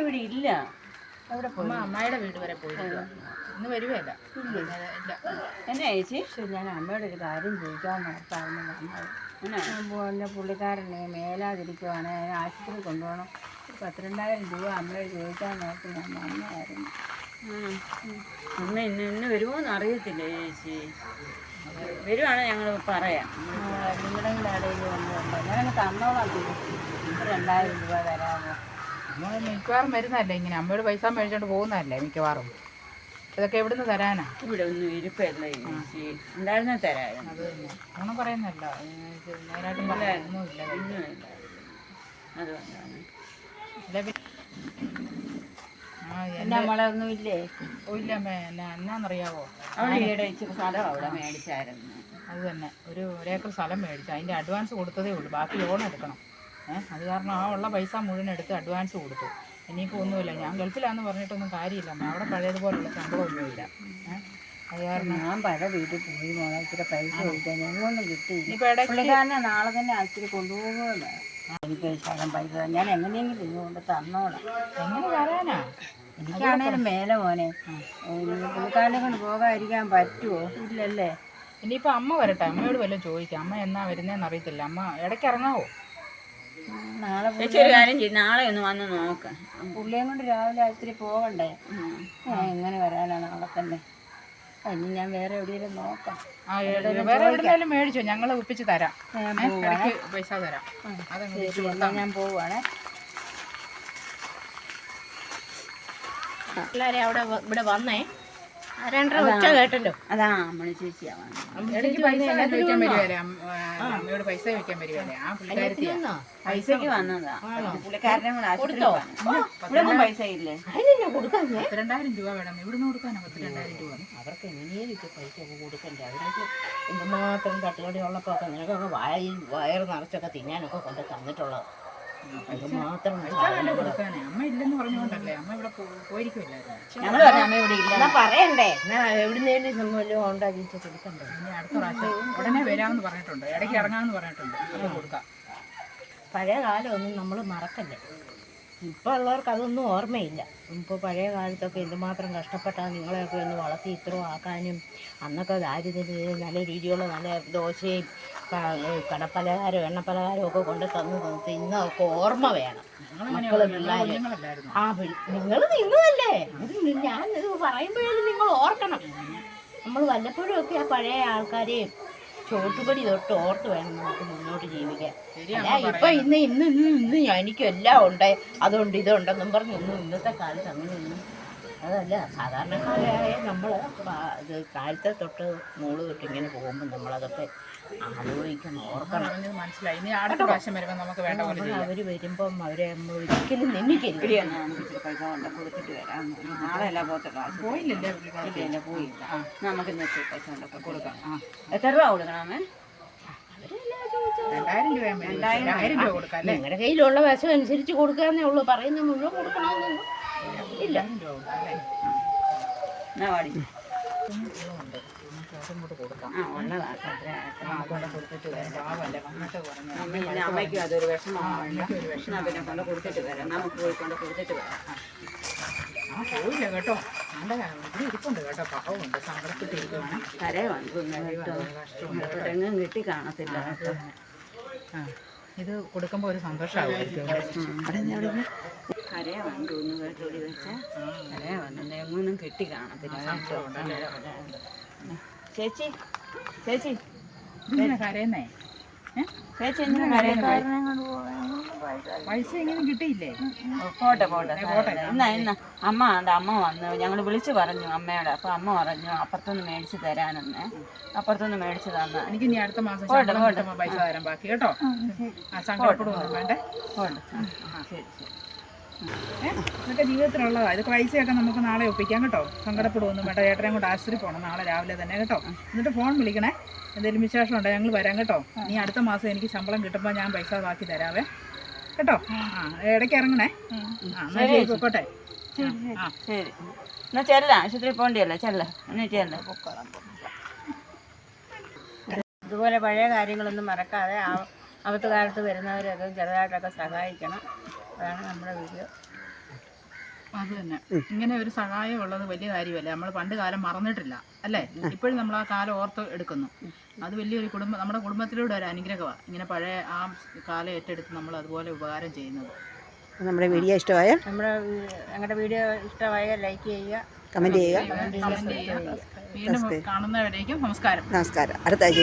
ഇവിടെ ഇല്ല. പോയി. അമ്മ അമ്മായിയുടെ വീട് വരെ പോയിരിക്കുക ഇന്ന് വരുവേല. ഇല്ല. എന്നാ ചേച്ചി? പക്ഷെ ഞാൻ അമ്മയുടെ ഒരു കാര്യം ചോദിക്കാൻ എന്നാ? പിന്നെ പുള്ളിക്കാരനെ മേലാതിരിക്കുവാണ്. ആശുപത്രി കൊണ്ടുപോകണം. ഒരു പത്തിരണ്ടായിരം രൂപ അമ്മയോട് ചോദിക്കാൻ നോക്കി ഞാൻ വന്നതായിരുന്നു അമ്മ ഇന്ന് ഇന്ന് വരുമോന്ന് അറിയത്തില്ല ചേച്ചി? വരുവാണ് ഞങ്ങൾ പറയാം. നിങ്ങളുടെ ഇടയിൽ വന്നുണ്ട് ഞാനങ്ങ് തന്നോളാം രണ്ടായിരം രൂപ തരാമോ? അമ്മ മിക്കവാറും വരുന്നതല്ലേ ഇങ്ങനെ? അമ്മയോട് പൈസ മേടിച്ചോണ്ട് പോകുന്നതല്ലേ മിക്കവാറും? ഇതൊക്കെ എവിടുന്ന് തരാനാ? ഇവിടെ ഒന്നും ഇരിപ്പല്ല? ഉണ്ടായിരുന്ന തരാം അത് തന്നെ. ഓണം പറയുന്നല്ല നേരായിട്ടും പറയാനൊന്നുമില്ല അതുകൊണ്ടാണ്. എന്നാ മോളെ ഒന്നും ഇല്ലേ? ഓ ഇല്ല എന്നാന്നറിയാവോ? അവിടെ ഈയിടെ ഇച്ചിരി സ്ഥലം അവിടെ മേടിച്ചായിരുന്നു. അത് തന്നെ. ഒരു ഒരേക്കർ സ്ഥലം മേടിച്ചു. അതിന്റെ അഡ്വാൻസ് കൊടുത്തതേ ഉള്ളൂ. ബാക്കി ലോൺ എടുക്കണം. അത് കാരണം ആ ഉള്ള പൈസ മുഴുവൻ എടുത്ത് അഡ്വാൻസ് കൊടുത്തു. ഇനിയിപ്പോൾ ഒന്നുമില്ല. ഞാൻ ഗൾഫിലാന്ന് പറഞ്ഞിട്ടൊന്നും കാര്യമില്ല. അവിടെ പഴയതുപോലുള്ള ശമ്പളമൊന്നുമില്ല അത് കാരണം ഞാൻ പല വീട്ടിൽ പോയി മോളെ ഇച്ചിരി പൈസ ചോദിക്കാൻ ഞങ്ങളൊന്നും കിട്ടിയില്ല. ഇനിയിപ്പോൾ ഇടയ്ക്ക് തന്നെ നാളെ തന്നെ ആശുപത്രി കൊണ്ടുപോകുമല്ലോ. എനിക്ക് ശകലം പൈസ ഞാൻ എങ്ങനെയെങ്കിലും ഇതുകൊണ്ട് തന്നോളാം. എങ്ങനെ വരാനാ? എനിക്കാണേലും മേലെ മോനെ പുള്ളിക്കാരനെ കൊണ്ട് പോകാതിരിക്കാൻ പറ്റുമോ ഇല്ലല്ലേ. ഇനിയിപ്പോൾ അമ്മ വരട്ടെ. അമ്മയോട് വല്ലതും ചോദിക്കാം. അമ്മ എന്നാ വരുന്നതെന്ന് അറിയത്തില്ല. അമ്മ ഇടയ്ക്ക് ഇറങ്ങാവോ? നാളെ പുള്ളി- ചേച്ചി ഒരു കാര്യം ചെയ്യും. നാളെ ഒന്ന് വന്ന് നോക്കാം. പുള്ളിയും കൊണ്ട് രാവിലെ ആശുപത്രി പോകണ്ടേ എങ്ങനെ വരാനാണ് നാളെ തന്നെ? ഇനി ഞാൻ വേറെ എവിടെയെങ്കിലും നോക്കാം. ആ വേറെ എവിടെന്നാലും മേടിച്ചോ? ഞങ്ങൾ ഒപ്പിച്ച് തരാം. ഞാൻ ഏ, ഇടയ്ക്ക് പൈസ തരാം. അതങ്ങ് ഞാൻ പോവാണേ. പിള്ളേരെ അവിടെ വ- ഇവിടെ വന്നേ. അതാ. അമ്മണി പൈസ ചോദിക്കാൻ വരുവല്ലേ? അമ്മയോട് പൈസ ചോദിക്കാൻ വരുവല്ലേ? ആ പൈസക്ക് വന്നതാ. പുള്ളിക്കാരനെ ഇവിടെ പൈസ ഇല്ലേ? പത്തിരണ്ടായിരം രൂപ വേണം. ഇവിടുന്ന് കൊടുക്കാനാ പത്തിരണ്ടായിരം രൂപ? അവർക്ക് എങ്ങനെയും പൈസ ഒക്കെ കൊടുക്കണ്ടേ? അവരൊക്കെ എന്തുമാത്രം തട്ടുകടി ഉള്ളപ്പോ ഒക്കെ നിനക്കൊക്കെ വായി വയറ് നിറച്ചൊക്കെ തിന്നാനൊക്കെ കൊണ്ട് തന്നിട്ടുള്ളത്. എന്തുമാത്രം കാലം ഒന്നും നമ്മൾ പറയണ്ടേ? എവിടുന്നേലും ഉണ്ടാക്കി കൊടുക്കണ്ടേ? അടുത്ത പ്രാവശ്യം. ഉടനെ വരാമെന്ന് പറഞ്ഞിട്ടുണ്ട്. ഇടയ്ക്ക് ഇറങ്ങാമെന്ന് പറഞ്ഞിട്ടുണ്ട്. കൊടുക്കാം. പഴയ കാലമൊന്നും നമ്മൾ മറക്കല്ലേ? ഇപ്പോൾ ഉള്ളവർക്ക് അതൊന്നും ഓർമ്മയില്ല. ഇപ്പോൾ പഴയ കാലത്തൊക്കെ എന്തുമാത്രം കഷ്ടപ്പെട്ടാൽ നിങ്ങളെയൊക്കെ ഒന്ന് വളർത്തി ഇത്ര ആക്കാനും അന്നൊക്കെ ദാരിദ്ര്യം നല്ല രീതിയിലുള്ള നല്ല ദോശയും കടപ്പലഹാരം എണ്ണപ്പലഹാരം ഒക്കെ കൊണ്ട് തന്നു തിന്നൊക്കെ ഓർമ്മ വേണം. മക്കൾ ആ നിങ്ങൾ നിന്നതല്ലേ ഞാൻ ഇത് പറയുമ്പോഴേ നിങ്ങൾ ഓർക്കണം. നമ്മൾ വല്ലപ്പോഴും ഒക്കെ ആ പഴയ ആൾക്കാരെയും ചോട്ടുപടി തൊട്ട് ഓർത്ത് വേണം നമുക്ക് മുന്നോട്ട് ജീവിക്കാൻ. അല്ല ഇപ്പൊ ഇന്ന് ഇന്ന് ഇന്ന് എനിക്ക് എല്ലാം ഉണ്ട് അതുണ്ട് ഇതുണ്ടെന്നും പറഞ്ഞു ഇന്ന് ഇന്നത്തെ കാലത്ത് അങ്ങനെയൊന്നും അതല്ല സാധാരണക്കാരായ നമ്മൾ ഇത് കാലത്തെ തൊട്ട് മൂൾ തൊട്ട് ഇങ്ങനെ പോകുമ്പോൾ നമ്മളതൊക്കെ ആലോചിക്കണം ഓർക്കണം. മനസ്സിലായി. ഇനി അടുത്ത പ്രാവശ്യം വരുമ്പോൾ നമുക്ക് വേണ്ട പോലെ അവർ വരുമ്പം അവരെ ഒരിക്കലും നിന്നിക്കില്ല നമുക്ക് ഇച്ചിരി പൈസ കൊണ്ട് കൊടുത്തിട്ട് വരാം. നാളെ അല്ല പോകത്തുള്ളൂ ആശുപത്രി പോയില്ലല്ലേ പുള്ളിക്കാരത്തി ആ പോയില്ല നമുക്ക് ഇന്ന് ഇച്ചിരി പൈസ കൊണ്ട് കൊടുക്കാം. ആ എത്ര രൂപ കൊടുക്കണമേ? രണ്ടായിരം രൂപ കൊടുക്കാം അല്ലേ? നിങ്ങളുടെ കയ്യിലുള്ള വശം അനുസരിച്ച് കൊടുക്കാന്നേ ഉള്ളൂ. പറയുന്ന മുഴുവൻ കൊടുക്കണമെന്നൊന്നും ഇല്ല. അമ്മയ്ക്കും അതൊരു വിഷമമാണ് എന്നാ പിന്നെ കൊണ്ട് കൊടുത്തിട്ട് വരാം. നമുക്ക് പോയി കൊണ്ട് കൊടുത്തിട്ട് വരാം. ആ. പോയില്ല കേട്ടോ. നല്ല ഇരിപ്പുണ്ട് കേട്ടോ. പാവമുണ്ട്. കാണത്തില്ല കേട്ടോ. ഇത് കൊടുക്കുമ്പോൾ ഒരു സന്തോഷമാകുമായിരിക്കും കരയാവാൻ തോന്നുന്നു കേട്ടോ. ഇവിടെ വെച്ച കരയാവാൻ എങ്ങൊന്നും കിട്ടി കാണത്തില്ല. ചേച്ചി ചേച്ചി. കരയുന്നേ? ചേച്ചി എന്തിനാ കരയുന്നത് പൈസ എങ്ങനെ കിട്ടിയില്ലേ? പോട്ടെ പോട്ടെ. എന്നാ എന്നാ അമ്മ ഉണ്ട് അമ്മ വന്നു. ഞങ്ങൾ വിളിച്ചു പറഞ്ഞു അമ്മയോട്. അപ്പൊ അമ്മ പറഞ്ഞു അപ്പുറത്തുനിന്ന് മേടിച്ചു തരാനെന്ന്. അപ്പുറത്തുനിന്ന് മേടിച്ചു തന്ന. എനിക്ക് ഇനി അടുത്ത മാസം പോട്ടെ പോട്ടെ. പൈസ തരാൻ ബാക്കി കേട്ടോ. ആ സങ്കടപ്പെടുന്നു വേണ്ടേ? പോട്ടെ. ആ ശരി ശരി? ഇതൊക്കെ ജീവിതത്തിലുള്ളതാണ് ഇതൊക്കെ പൈസയൊക്കെ നമുക്ക് നാളെ ഒപ്പിക്കാം കേട്ടോ. സങ്കടപ്പെടുമൊന്നും വേണ്ട. ചേട്ടനെയും കൊണ്ട് ആശുപത്രി പോകണം നാളെ രാവിലെ തന്നെ കേട്ടോ. എന്നിട്ട് ഫോൺ വിളിക്കണേ. എന്തെങ്കിലും വിശേഷം ഉണ്ടോ? ഞങ്ങൾ വരാം കേട്ടോ. നീ അടുത്ത മാസം എനിക്ക് ശമ്പളം കിട്ടുമ്പോൾ ഞാൻ പൈസ ബാക്കി തരാവേ. കേട്ടോ? ആ ഇടയ്ക്ക് ഇറങ്ങണേ. ആ എന്നാൽ ശരി പൊക്കോട്ടെ. ആ ശരി. എന്നാ ചെല്ല. ആശുപത്രി പോകേണ്ടിയല്ലേ ചെല്ല. എന്നാ ചെല്ല. ഇതുപോലെ പഴയ കാര്യങ്ങളൊന്നും മറക്കാതെ ആ അവത്ത് കാലത്ത് വരുന്നവരൊക്കെ ചെറുതായിട്ടൊക്കെ സഹായിക്കണം. അതാണ് നമ്മുടെ വീഡിയോ അത് തന്നെ. ഇങ്ങനെ ഒരു സഹായം ഉള്ളത് വലിയ കാര്യമല്ലേ? നമ്മൾ പണ്ട് കാലം മറന്നിട്ടില്ല അല്ലേ? ഇപ്പോഴും നമ്മൾ ആ കാലം ഓർത്ത് എടുക്കുന്നു. അത് വലിയൊരു കുടുംബം നമ്മുടെ കുടുംബത്തിലൂടെ ഒരു അനുഗ്രഹമാണ് ഇങ്ങനെ പഴയ ആ കാലം ഏറ്റെടുത്ത് നമ്മൾ അതുപോലെ ഉപകാരം ചെയ്യുന്നത്. നമ്മുടെ വീഡിയോ ഇഷ്ടമായ? നമ്മുടെ ഞങ്ങളുടെ വീഡിയോ ഇഷ്ടമായ ലൈക്ക് ചെയ്യുക കമന്റ് ചെയ്യുക. കമന്റ് ചെയ്യുക. വീണ്ടും കാണുന്നവരേക്കും നമസ്കാരം. നമസ്കാരം. അടുത്ത ആഴ്ച